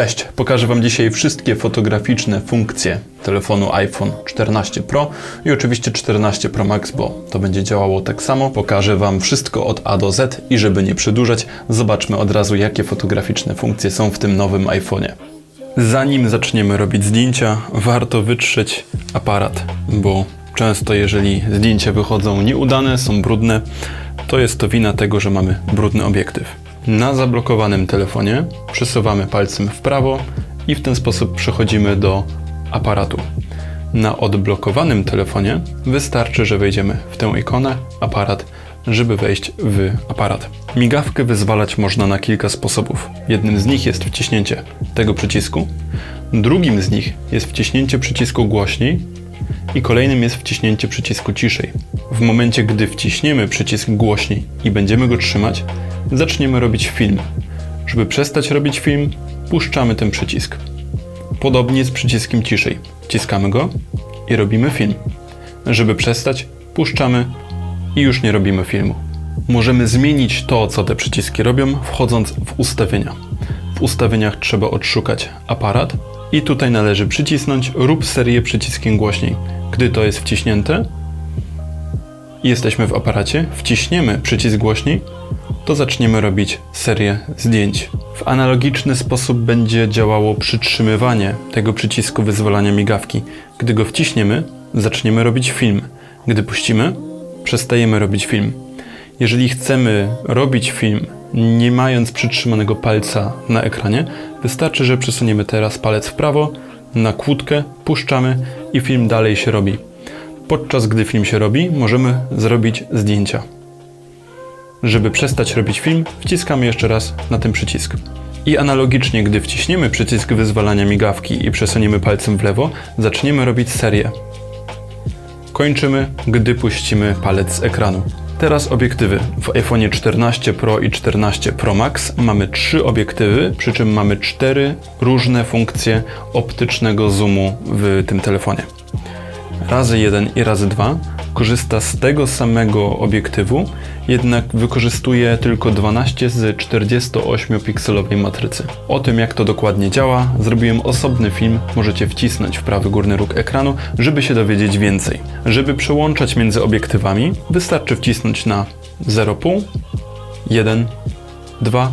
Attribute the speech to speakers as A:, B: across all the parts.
A: Cześć, pokażę Wam dzisiaj wszystkie fotograficzne funkcje telefonu iPhone 14 Pro i oczywiście 14 Pro Max, bo to będzie działało tak samo. Pokażę Wam wszystko od A do Z i żeby nie przedłużać, zobaczmy od razu jakie fotograficzne funkcje są w tym nowym iPhone'ie. Zanim zaczniemy robić zdjęcia, warto wytrzeć aparat, bo często jeżeli zdjęcia wychodzą nieudane, są brudne, to jest to wina tego, że mamy brudny obiektyw. Na zablokowanym telefonie przesuwamy palcem w prawo i w ten sposób przechodzimy do aparatu. Na odblokowanym telefonie wystarczy, że wejdziemy w tę ikonę aparat, żeby wejść w aparat. Migawkę wyzwalać można na kilka sposobów. Jednym z nich jest wciśnięcie tego przycisku, drugim z nich jest wciśnięcie przycisku głośniej i kolejnym jest wciśnięcie przycisku ciszej. W momencie, gdy wciśniemy przycisk głośniej i będziemy go trzymać, zaczniemy robić film. Żeby przestać robić film, puszczamy ten przycisk. Podobnie z przyciskiem ciszej. Wciskamy go i robimy film. Żeby przestać, puszczamy i już nie robimy filmu. Możemy zmienić to, co te przyciski robią, wchodząc w ustawienia. W ustawieniach trzeba odszukać aparat i tutaj należy przycisnąć rób serię przyciskiem głośniej. Gdy to jest wciśnięte i jesteśmy w aparacie, wciśniemy przycisk głośniej, to zaczniemy robić serię zdjęć. W analogiczny sposób będzie działało przytrzymywanie tego przycisku wyzwalania migawki. Gdy go wciśniemy, zaczniemy robić film. Gdy puścimy, przestajemy robić film. Jeżeli chcemy robić film, nie mając przytrzymanego palca na ekranie, wystarczy, że przesuniemy teraz palec w prawo, na kłódkę, puszczamy i film dalej się robi. Podczas gdy film się robi, możemy zrobić zdjęcia. Żeby przestać robić film, wciskamy jeszcze raz na ten przycisk. I analogicznie, gdy wciśniemy przycisk wyzwalania migawki i przesuniemy palcem w lewo, zaczniemy robić serię. Kończymy, gdy puścimy palec z ekranu. Teraz obiektywy. W iPhone 14 Pro i 14 Pro Max mamy trzy obiektywy, przy czym mamy cztery różne funkcje optycznego zoomu w tym telefonie. Razy 1 i razy 2 korzysta z tego samego obiektywu, jednak wykorzystuje tylko 12 z 48-pikselowej matrycy. O tym, jak to dokładnie działa, zrobiłem osobny film, możecie wcisnąć w prawy górny róg ekranu, żeby się dowiedzieć więcej. Żeby przełączać między obiektywami, wystarczy wcisnąć na 0,5, 1, 2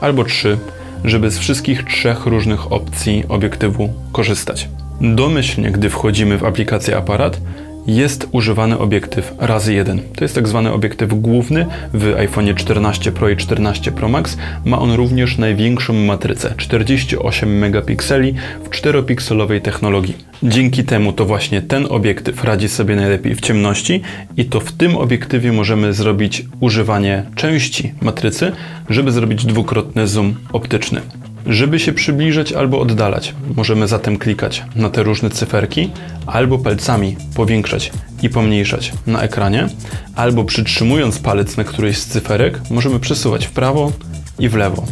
A: albo 3, żeby z wszystkich trzech różnych opcji obiektywu korzystać. Domyślnie, gdy wchodzimy w aplikację aparat, jest używany obiektyw razy 1. To jest tak zwany obiektyw główny w iPhone 14 Pro i 14 Pro Max. Ma on również największą matrycę 48 megapikseli w 4-pikselowej technologii. Dzięki temu to właśnie ten obiektyw radzi sobie najlepiej w ciemności i to w tym obiektywie możemy zrobić używanie części matrycy, żeby zrobić dwukrotny zoom optyczny. Żeby się przybliżać albo oddalać, możemy zatem klikać na te różne cyferki, albo palcami powiększać i pomniejszać na ekranie, albo przytrzymując palec na którejś z cyferek, możemy przesuwać w prawo i w lewo.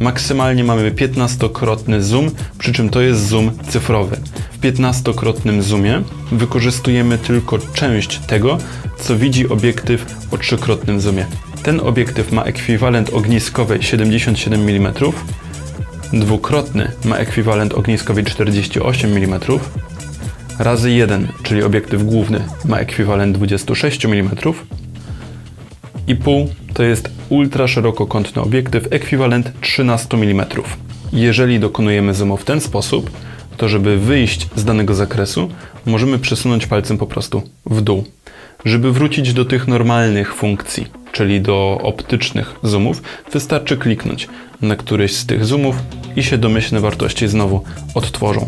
A: Maksymalnie mamy 15-krotny zoom, przy czym to jest zoom cyfrowy. W 15-krotnym zoomie wykorzystujemy tylko część tego, co widzi obiektyw o trzykrotnym zoomie. Ten obiektyw ma ekwiwalent ogniskowej 77 mm, dwukrotny ma ekwiwalent ogniskowej 48 mm, razy 1, czyli obiektyw główny, ma ekwiwalent 26 mm i pół to jest ultra szerokokątny obiektyw, ekwiwalent 13 mm. Jeżeli dokonujemy zoomu w ten sposób, to żeby wyjść z danego zakresu, możemy przesunąć palcem po prostu w dół. Żeby wrócić do tych normalnych funkcji, czyli do optycznych zoomów, wystarczy kliknąć na któryś z tych zoomów i się domyślne wartości znowu odtworzą.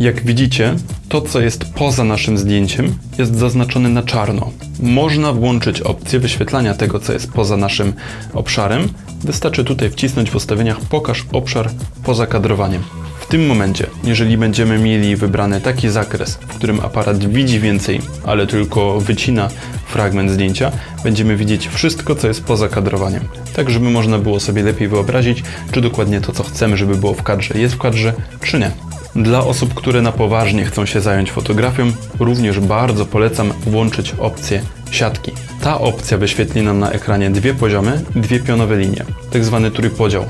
A: Jak widzicie, to co jest poza naszym zdjęciem jest zaznaczone na czarno. Można włączyć opcję wyświetlania tego, co jest poza naszym obszarem. Wystarczy tutaj wcisnąć w ustawieniach Pokaż obszar poza kadrowaniem. Tym momencie, jeżeli będziemy mieli wybrany taki zakres, w którym aparat widzi więcej, ale tylko wycina fragment zdjęcia, będziemy widzieć wszystko, co jest poza kadrowaniem. Tak, żeby można było sobie lepiej wyobrazić, czy dokładnie to, co chcemy, żeby było w kadrze, jest w kadrze, czy nie. Dla osób, które na poważnie chcą się zająć fotografią, również bardzo polecam włączyć opcję siatki. Ta opcja wyświetli nam na ekranie dwie poziomy, dwie pionowe linie, tak zwany trójpodział.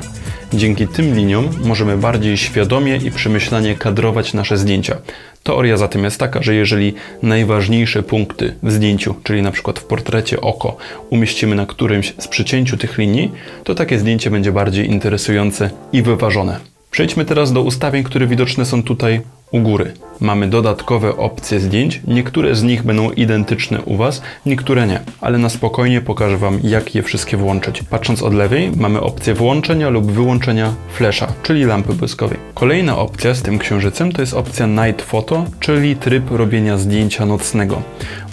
A: Dzięki tym liniom możemy bardziej świadomie i przemyślanie kadrować nasze zdjęcia. Teoria zatem jest taka, że jeżeli najważniejsze punkty w zdjęciu, czyli na przykład w portrecie oko, umieścimy na którymś z przycięciu tych linii, to takie zdjęcie będzie bardziej interesujące i wyważone. Przejdźmy teraz do ustawień, które widoczne są tutaj u góry. Mamy dodatkowe opcje zdjęć, niektóre z nich będą identyczne u Was, niektóre nie, ale na spokojnie pokażę Wam, jak je wszystkie włączyć. Patrząc od lewej, mamy opcję włączenia lub wyłączenia flasha, czyli lampy błyskowej. Kolejna opcja z tym księżycem to jest opcja Night Photo, czyli tryb robienia zdjęcia nocnego.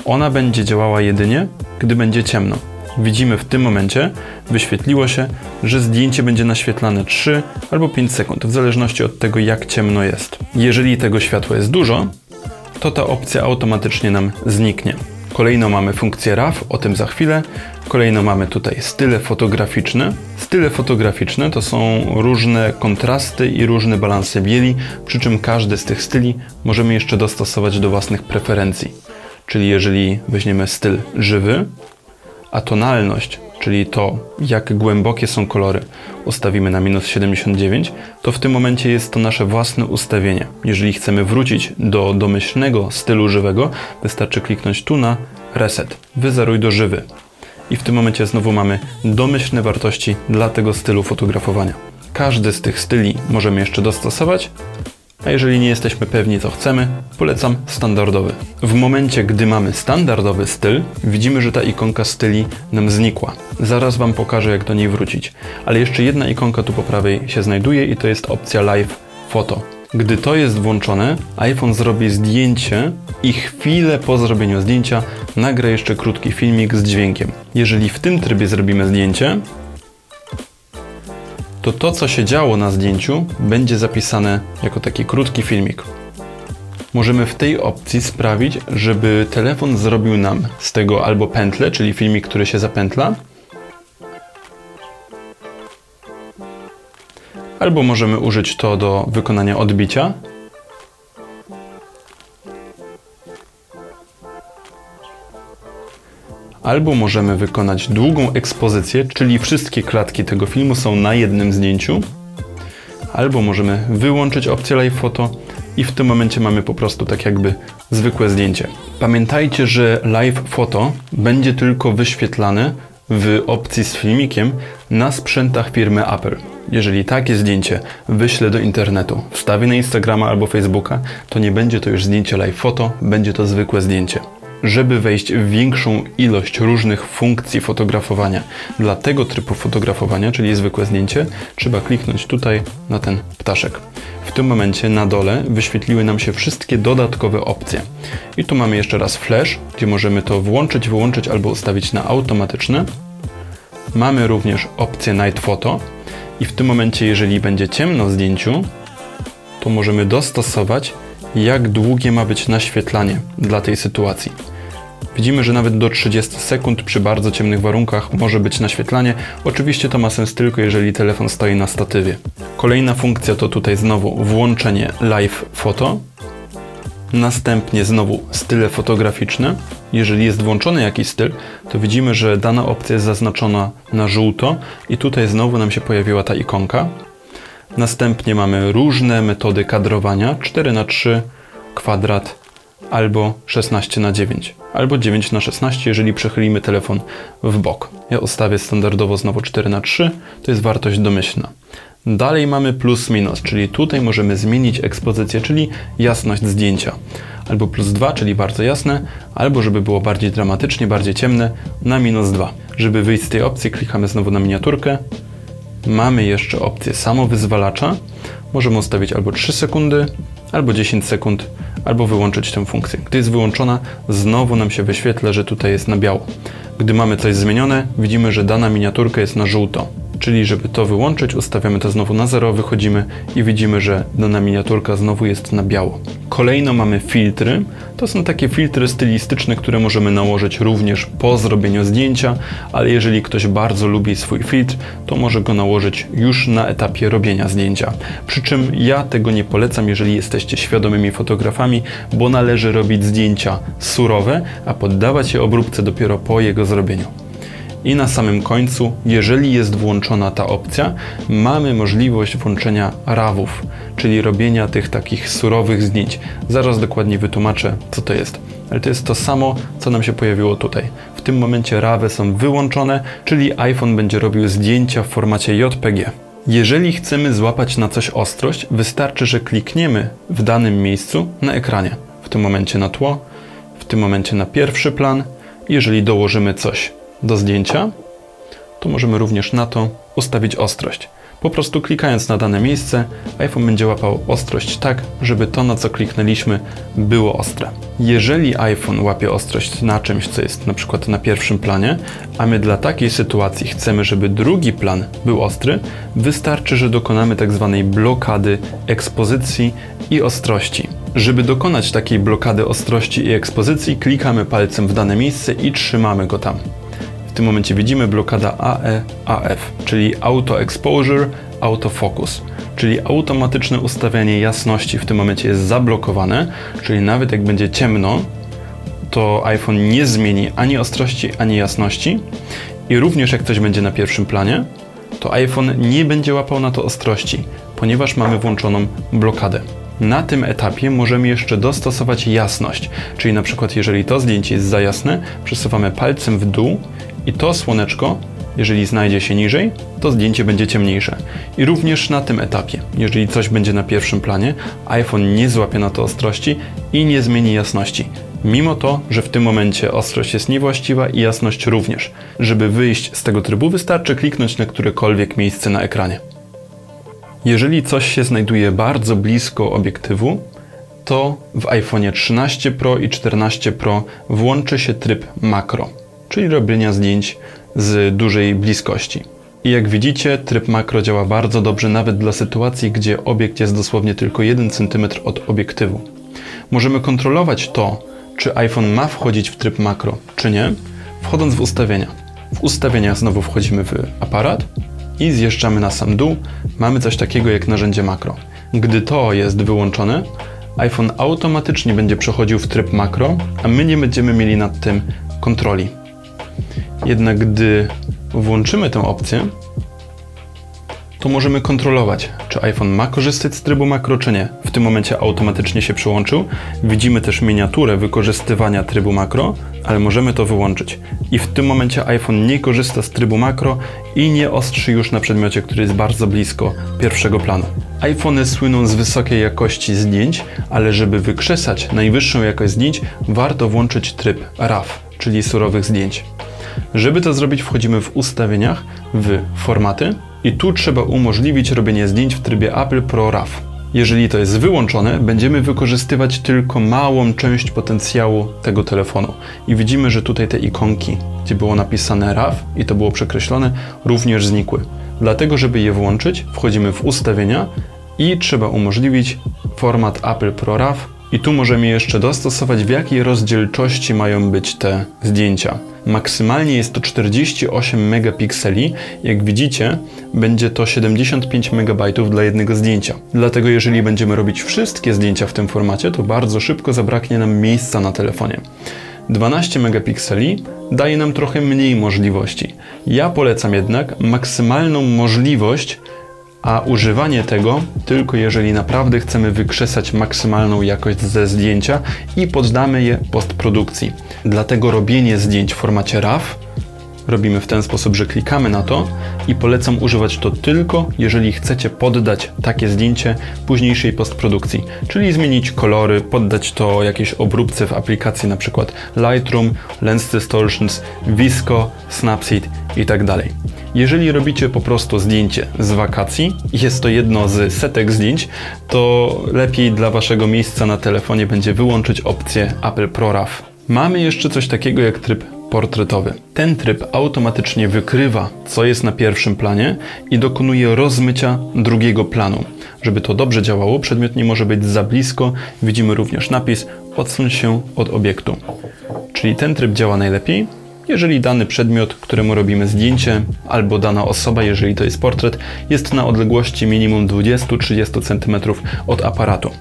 A: Ona będzie działała jedynie, gdy będzie ciemno widzimy w tym momencie, wyświetliło się, że zdjęcie będzie naświetlane 3 albo 5 sekund, w zależności od tego, jak ciemno jest. Jeżeli tego światła jest dużo, to ta opcja automatycznie nam zniknie. Kolejno mamy funkcję RAW, o tym za chwilę. Kolejno mamy tutaj style fotograficzne. Style fotograficzne to są różne kontrasty i różne balanse bieli, przy czym każdy z tych styli możemy jeszcze dostosować do własnych preferencji. Czyli jeżeli weźmiemy styl żywy, a tonalność, czyli to, jak głębokie są kolory, ustawimy na minus 79, to w tym momencie jest to nasze własne ustawienie. Jeżeli chcemy wrócić do domyślnego stylu żywego, wystarczy kliknąć tu na Reset, wyzeruj do żywy. I w tym momencie znowu mamy domyślne wartości dla tego stylu fotografowania. Każdy z tych styli możemy jeszcze dostosować, a jeżeli nie jesteśmy pewni co chcemy, polecam standardowy. W momencie, gdy mamy standardowy styl, widzimy, że ta ikonka styli nam znikła. Zaraz Wam pokażę, jak do niej wrócić. Ale jeszcze jedna ikonka tu po prawej się znajduje i to jest opcja Live Photo. Gdy to jest włączone, iPhone zrobi zdjęcie i chwilę po zrobieniu zdjęcia nagra jeszcze krótki filmik z dźwiękiem. Jeżeli w tym trybie zrobimy zdjęcie, to to, co się działo na zdjęciu, będzie zapisane jako taki krótki filmik. Możemy w tej opcji sprawić, żeby telefon zrobił nam z tego albo pętlę, czyli filmik, który się zapętla, albo możemy użyć to do wykonania odbicia, Albo możemy wykonać długą ekspozycję, czyli wszystkie klatki tego filmu są na jednym zdjęciu. Albo możemy wyłączyć opcję Live Photo i w tym momencie mamy po prostu tak jakby zwykłe zdjęcie. Pamiętajcie, że Live Photo będzie tylko wyświetlane w opcji z filmikiem na sprzętach firmy Apple. Jeżeli takie zdjęcie wyślę do internetu, wstawię na Instagrama albo Facebooka, to nie będzie to już zdjęcie live foto, będzie to zwykłe zdjęcie. Żeby wejść w większą ilość różnych funkcji fotografowania dla tego typu fotografowania, czyli zwykłe zdjęcie, trzeba kliknąć tutaj na ten ptaszek. W tym momencie na dole wyświetliły nam się wszystkie dodatkowe opcje. I tu mamy jeszcze raz flash, gdzie możemy to włączyć, wyłączyć albo ustawić na automatyczne. Mamy również opcję Night Photo i w tym momencie, jeżeli będzie ciemno w zdjęciu, to możemy dostosować jak długie ma być naświetlanie dla tej sytuacji. Widzimy, że nawet do 30 sekund przy bardzo ciemnych warunkach może być naświetlanie. Oczywiście to ma sens tylko jeżeli telefon stoi na statywie. Kolejna funkcja to tutaj znowu włączenie live foto. Następnie znowu style fotograficzne. Jeżeli jest włączony jakiś styl, to widzimy, że dana opcja jest zaznaczona na żółto i tutaj znowu nam się pojawiła ta ikonka. Następnie mamy różne metody kadrowania 4 na 3 kwadrat albo 16 na 9 albo 9 na 16 jeżeli przechylimy telefon w bok. Ja ustawię standardowo znowu 4 na 3 to jest wartość domyślna. Dalej mamy plus minus, czyli tutaj możemy zmienić ekspozycję, czyli jasność zdjęcia. Albo plus 2, czyli bardzo jasne, albo żeby było bardziej dramatycznie, bardziej ciemne, na minus 2. Żeby wyjść z tej opcji, klikamy znowu na miniaturkę, Mamy jeszcze opcję samowyzwalacza. Możemy ustawić albo 3 sekundy, albo 10 sekund, albo wyłączyć tę funkcję. Gdy jest wyłączona, znowu nam się wyświetla, że tutaj jest na biało. Gdy mamy coś zmienione, widzimy, że dana miniaturka jest na żółto. Czyli żeby to wyłączyć, ustawiamy to znowu na zero, wychodzimy i widzimy, że dana miniaturka znowu jest na biało. Kolejno mamy filtry. To są takie filtry stylistyczne, które możemy nałożyć również po zrobieniu zdjęcia, ale jeżeli ktoś bardzo lubi swój filtr, to może go nałożyć już na etapie robienia zdjęcia. Przy czym ja tego nie polecam, jeżeli jesteście świadomymi fotografami, bo należy robić zdjęcia surowe, a poddawać je obróbce dopiero po jego zrobieniu. I na samym końcu, jeżeli jest włączona ta opcja, mamy możliwość włączenia RAWów, czyli robienia tych takich surowych zdjęć. Zaraz dokładnie wytłumaczę, co to jest. Ale to jest to samo, co nam się pojawiło tutaj. W tym momencie RAWy są wyłączone, czyli iPhone będzie robił zdjęcia w formacie JPG. Jeżeli chcemy złapać na coś ostrość, wystarczy, że klikniemy w danym miejscu na ekranie. W tym momencie na tło, w tym momencie na pierwszy plan. Jeżeli dołożymy coś do zdjęcia, to możemy również na to ustawić ostrość. Po prostu klikając na dane miejsce, iPhone będzie łapał ostrość tak, żeby to, na co kliknęliśmy, było ostre. Jeżeli iPhone łapie ostrość na czymś, co jest na przykład na pierwszym planie, a my dla takiej sytuacji chcemy, żeby drugi plan był ostry, wystarczy, że dokonamy tak zwanej blokady ekspozycji i ostrości. Żeby dokonać takiej blokady ostrości i ekspozycji, klikamy palcem w dane miejsce i trzymamy go tam. Tym momencie widzimy blokada AE, AF, czyli Auto Exposure, Auto Focus, czyli automatyczne ustawianie jasności w tym momencie jest zablokowane, czyli nawet jak będzie ciemno, to iPhone nie zmieni ani ostrości, ani jasności. I również jak coś będzie na pierwszym planie, to iPhone nie będzie łapał na to ostrości, ponieważ mamy włączoną blokadę. Na tym etapie możemy jeszcze dostosować jasność, czyli na przykład jeżeli to zdjęcie jest za jasne, przesuwamy palcem w dół i to słoneczko, jeżeli znajdzie się niżej, to zdjęcie będzie ciemniejsze. I również na tym etapie, jeżeli coś będzie na pierwszym planie, iPhone nie złapie na to ostrości i nie zmieni jasności. Mimo to, że w tym momencie ostrość jest niewłaściwa i jasność również. Żeby wyjść z tego trybu wystarczy kliknąć na którekolwiek miejsce na ekranie. Jeżeli coś się znajduje bardzo blisko obiektywu, to w iPhone 13 Pro i 14 Pro włączy się tryb makro, czyli robienia zdjęć z dużej bliskości. I jak widzicie, tryb makro działa bardzo dobrze nawet dla sytuacji, gdzie obiekt jest dosłownie tylko 1 cm od obiektywu. Możemy kontrolować to, czy iPhone ma wchodzić w tryb makro, czy nie, wchodząc w ustawienia. W ustawieniach znowu wchodzimy w aparat i zjeżdżamy na sam dół. Mamy coś takiego jak narzędzie makro. Gdy to jest wyłączone, iPhone automatycznie będzie przechodził w tryb makro, a my nie będziemy mieli nad tym kontroli. Jednak gdy włączymy tę opcję, to możemy kontrolować, czy iPhone ma korzystać z trybu makro, czy nie. W tym momencie automatycznie się przełączył. Widzimy też miniaturę wykorzystywania trybu makro, ale możemy to wyłączyć. I w tym momencie iPhone nie korzysta z trybu makro i nie ostrzy już na przedmiocie, który jest bardzo blisko pierwszego planu. iPhony słyną z wysokiej jakości zdjęć, ale żeby wykrzesać najwyższą jakość zdjęć, warto włączyć tryb RAW, czyli surowych zdjęć. Żeby to zrobić, wchodzimy w ustawieniach, w formaty i tu trzeba umożliwić robienie zdjęć w trybie Apple Pro RAW. Jeżeli to jest wyłączone, będziemy wykorzystywać tylko małą część potencjału tego telefonu. I widzimy, że tutaj te ikonki, gdzie było napisane RAW i to było przekreślone, również znikły. Dlatego, żeby je włączyć, wchodzimy w ustawienia i trzeba umożliwić format Apple Pro RAW i tu możemy jeszcze dostosować, w jakiej rozdzielczości mają być te zdjęcia. Maksymalnie jest to 48 megapikseli. Jak widzicie, będzie to 75 MB dla jednego zdjęcia. Dlatego jeżeli będziemy robić wszystkie zdjęcia w tym formacie, to bardzo szybko zabraknie nam miejsca na telefonie. 12 megapikseli daje nam trochę mniej możliwości. Ja polecam jednak maksymalną możliwość a używanie tego tylko jeżeli naprawdę chcemy wykrzesać maksymalną jakość ze zdjęcia i poddamy je postprodukcji. Dlatego robienie zdjęć w formacie RAW robimy w ten sposób, że klikamy na to i polecam używać to tylko, jeżeli chcecie poddać takie zdjęcie późniejszej postprodukcji, czyli zmienić kolory, poddać to jakiejś obróbce w aplikacji np. Lightroom, Lens Distortions, Visco, Snapseed itd. Jeżeli robicie po prostu zdjęcie z wakacji, jest to jedno z setek zdjęć, to lepiej dla waszego miejsca na telefonie będzie wyłączyć opcję Apple ProRAW. Mamy jeszcze coś takiego jak tryb portretowy. Ten tryb automatycznie wykrywa, co jest na pierwszym planie i dokonuje rozmycia drugiego planu. Żeby to dobrze działało, przedmiot nie może być za blisko. Widzimy również napis odsuń się od obiektu. Czyli ten tryb działa najlepiej, jeżeli dany przedmiot, któremu robimy zdjęcie, albo dana osoba, jeżeli to jest portret, jest na odległości minimum 20-30 cm od aparatu.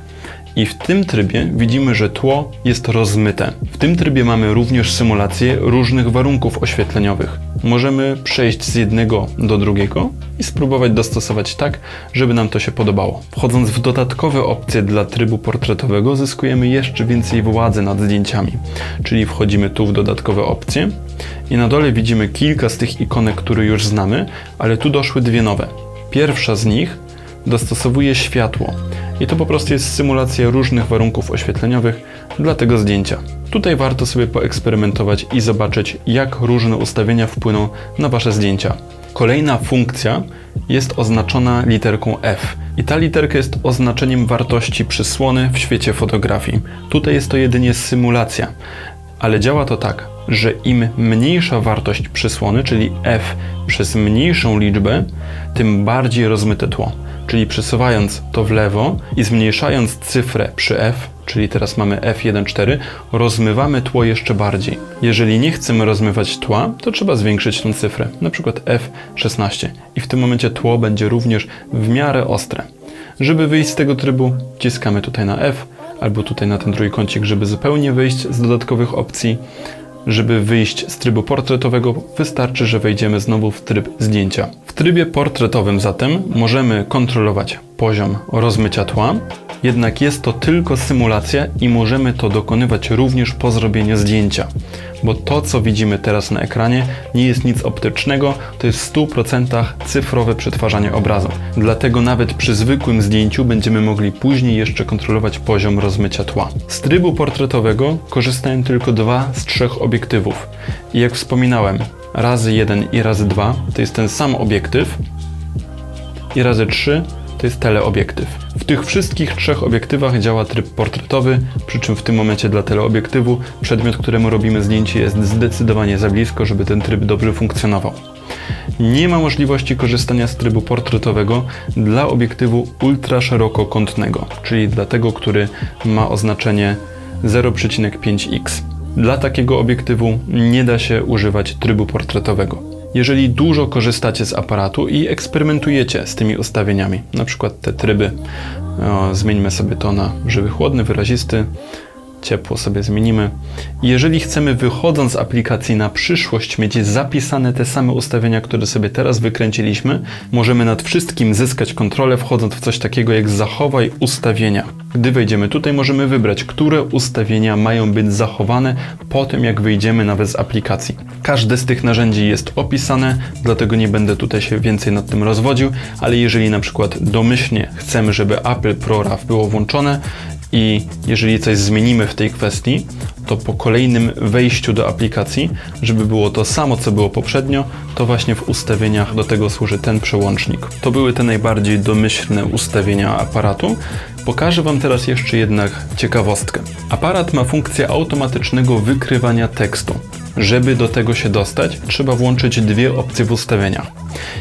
A: I w tym trybie widzimy, że tło jest rozmyte. W tym trybie mamy również symulację różnych warunków oświetleniowych. Możemy przejść z jednego do drugiego i spróbować dostosować tak, żeby nam to się podobało. Wchodząc w dodatkowe opcje dla trybu portretowego, zyskujemy jeszcze więcej władzy nad zdjęciami. Czyli wchodzimy tu w dodatkowe opcje i na dole widzimy kilka z tych ikonek, które już znamy, ale tu doszły dwie nowe. Pierwsza z nich dostosowuje światło. I to po prostu jest symulacja różnych warunków oświetleniowych dla tego zdjęcia. Tutaj warto sobie poeksperymentować i zobaczyć, jak różne ustawienia wpłyną na Wasze zdjęcia. Kolejna funkcja jest oznaczona literką F. I ta literka jest oznaczeniem wartości przysłony w świecie fotografii. Tutaj jest to jedynie symulacja, ale działa to tak, że im mniejsza wartość przysłony, czyli F przez mniejszą liczbę, tym bardziej rozmyte tło. Czyli przesuwając to w lewo i zmniejszając cyfrę przy F, czyli teraz mamy F1.4, rozmywamy tło jeszcze bardziej. Jeżeli nie chcemy rozmywać tła, to trzeba zwiększyć tą cyfrę, na przykład F16 i w tym momencie tło będzie również w miarę ostre. Żeby wyjść z tego trybu, wciskamy tutaj na F albo tutaj na ten trójkącik, żeby zupełnie wyjść z dodatkowych opcji. Żeby wyjść z trybu portretowego, wystarczy, że wejdziemy znowu w tryb zdjęcia. W trybie portretowym zatem możemy kontrolować poziom rozmycia tła, jednak jest to tylko symulacja i możemy to dokonywać również po zrobieniu zdjęcia, bo to co widzimy teraz na ekranie nie jest nic optycznego, to jest w 100% cyfrowe przetwarzanie obrazu. Dlatego nawet przy zwykłym zdjęciu będziemy mogli później jeszcze kontrolować poziom rozmycia tła. Z trybu portretowego korzystają tylko dwa z trzech obiektywów. I jak wspominałem, razy 1 i razy 2 to jest ten sam obiektyw i razy 3 to jest teleobiektyw. W tych wszystkich trzech obiektywach działa tryb portretowy, przy czym w tym momencie dla teleobiektywu przedmiot, któremu robimy zdjęcie jest zdecydowanie za blisko, żeby ten tryb dobrze funkcjonował. Nie ma możliwości korzystania z trybu portretowego dla obiektywu ultraszerokokątnego, czyli dla tego, który ma oznaczenie 0,5x. Dla takiego obiektywu nie da się używać trybu portretowego jeżeli dużo korzystacie z aparatu i eksperymentujecie z tymi ustawieniami, na przykład te tryby, o, zmieńmy sobie to na żywy, chłodny, wyrazisty, ciepło sobie zmienimy. Jeżeli chcemy wychodząc z aplikacji na przyszłość mieć zapisane te same ustawienia, które sobie teraz wykręciliśmy, możemy nad wszystkim zyskać kontrolę wchodząc w coś takiego jak zachowaj ustawienia. Gdy wejdziemy tutaj możemy wybrać, które ustawienia mają być zachowane po tym jak wyjdziemy nawet z aplikacji. Każde z tych narzędzi jest opisane, dlatego nie będę tutaj się więcej nad tym rozwodził, ale jeżeli na przykład domyślnie chcemy, żeby Apple ProRAW było włączone, i jeżeli coś zmienimy w tej kwestii, to po kolejnym wejściu do aplikacji, żeby było to samo, co było poprzednio, to właśnie w ustawieniach do tego służy ten przełącznik. To były te najbardziej domyślne ustawienia aparatu. Pokażę Wam teraz jeszcze jednak ciekawostkę. Aparat ma funkcję automatycznego wykrywania tekstu. Żeby do tego się dostać, trzeba włączyć dwie opcje w ustawieniach.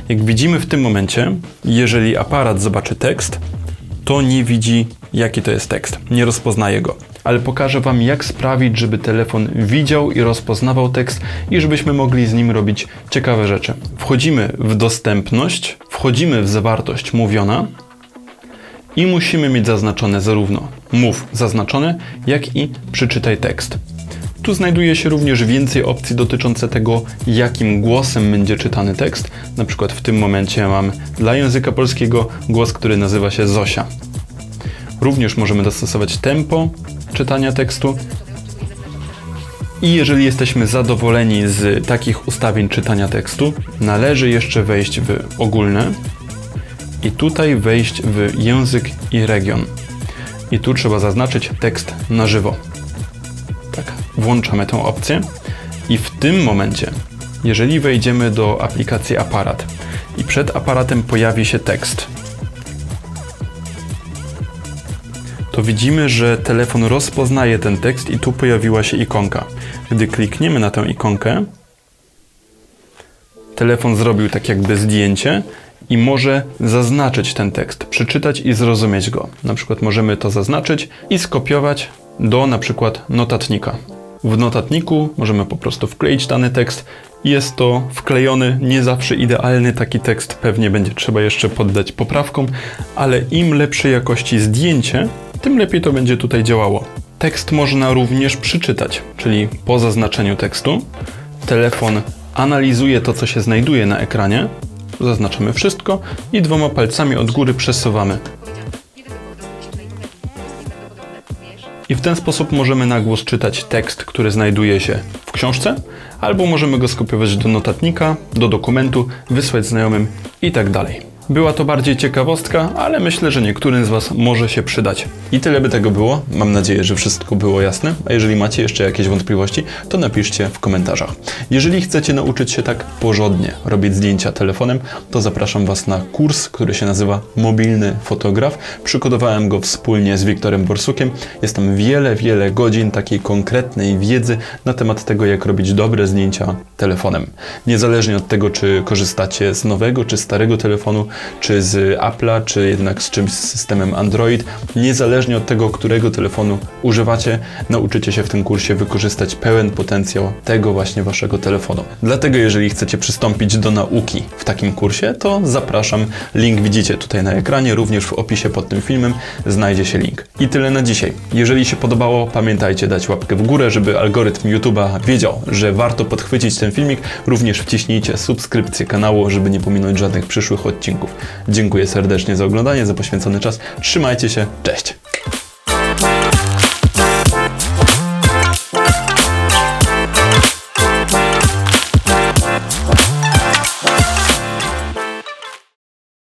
A: Jak widzimy w tym momencie, jeżeli aparat zobaczy tekst, to nie widzi, jaki to jest tekst. Nie rozpoznaje go. Ale pokażę Wam, jak sprawić, żeby telefon widział i rozpoznawał tekst i żebyśmy mogli z nim robić ciekawe rzeczy. Wchodzimy w dostępność, wchodzimy w zawartość mówiona i musimy mieć zaznaczone zarówno mów zaznaczone, jak i przeczytaj tekst. Tu znajduje się również więcej opcji dotyczące tego, jakim głosem będzie czytany tekst. Na przykład w tym momencie mam dla języka polskiego głos, który nazywa się Zosia. Również możemy dostosować tempo czytania tekstu. I jeżeli jesteśmy zadowoleni z takich ustawień czytania tekstu, należy jeszcze wejść w ogólne i tutaj wejść w język i region. I tu trzeba zaznaczyć tekst na żywo. Tak, włączamy tę opcję i w tym momencie, jeżeli wejdziemy do aplikacji aparat i przed aparatem pojawi się tekst, to widzimy, że telefon rozpoznaje ten tekst i tu pojawiła się ikonka. Gdy klikniemy na tę ikonkę, telefon zrobił tak jakby zdjęcie i może zaznaczyć ten tekst, przeczytać i zrozumieć go. Na przykład możemy to zaznaczyć i skopiować do na przykład notatnika. W notatniku możemy po prostu wkleić dany tekst. Jest to wklejony, nie zawsze idealny taki tekst, pewnie będzie trzeba jeszcze poddać poprawkom, ale im lepszej jakości zdjęcie, tym lepiej to będzie tutaj działało. Tekst można również przeczytać, czyli po zaznaczeniu tekstu telefon analizuje to, co się znajduje na ekranie, zaznaczamy wszystko i dwoma palcami od góry przesuwamy. I w ten sposób możemy na głos czytać tekst, który znajduje się w książce, albo możemy go skopiować do notatnika, do dokumentu, wysłać znajomym i tak. Była to bardziej ciekawostka, ale myślę, że niektórym z Was może się przydać. I tyle by tego było. Mam nadzieję, że wszystko było jasne. A jeżeli macie jeszcze jakieś wątpliwości, to napiszcie w komentarzach. Jeżeli chcecie nauczyć się tak porządnie robić zdjęcia telefonem, to zapraszam Was na kurs, który się nazywa Mobilny Fotograf. Przygotowałem go wspólnie z Wiktorem Borsukiem. Jest tam wiele, wiele godzin takiej konkretnej wiedzy na temat tego, jak robić dobre zdjęcia telefonem. Niezależnie od tego, czy korzystacie z nowego, czy starego telefonu, czy z Apple'a, czy jednak z czymś z systemem Android, niezależnie od tego, którego telefonu używacie, nauczycie się w tym kursie wykorzystać pełen potencjał tego właśnie waszego telefonu. Dlatego, jeżeli chcecie przystąpić do nauki w takim kursie, to zapraszam. Link widzicie tutaj na ekranie, również w opisie pod tym filmem znajdzie się link. I tyle na dzisiaj. Jeżeli się podobało, pamiętajcie dać łapkę w górę, żeby algorytm YouTube'a wiedział, że warto podchwycić ten filmik. Również wciśnijcie subskrypcję kanału, żeby nie pominąć żadnych przyszłych odcinków. Dziękuję serdecznie za oglądanie, za poświęcony czas. Trzymajcie się, cześć!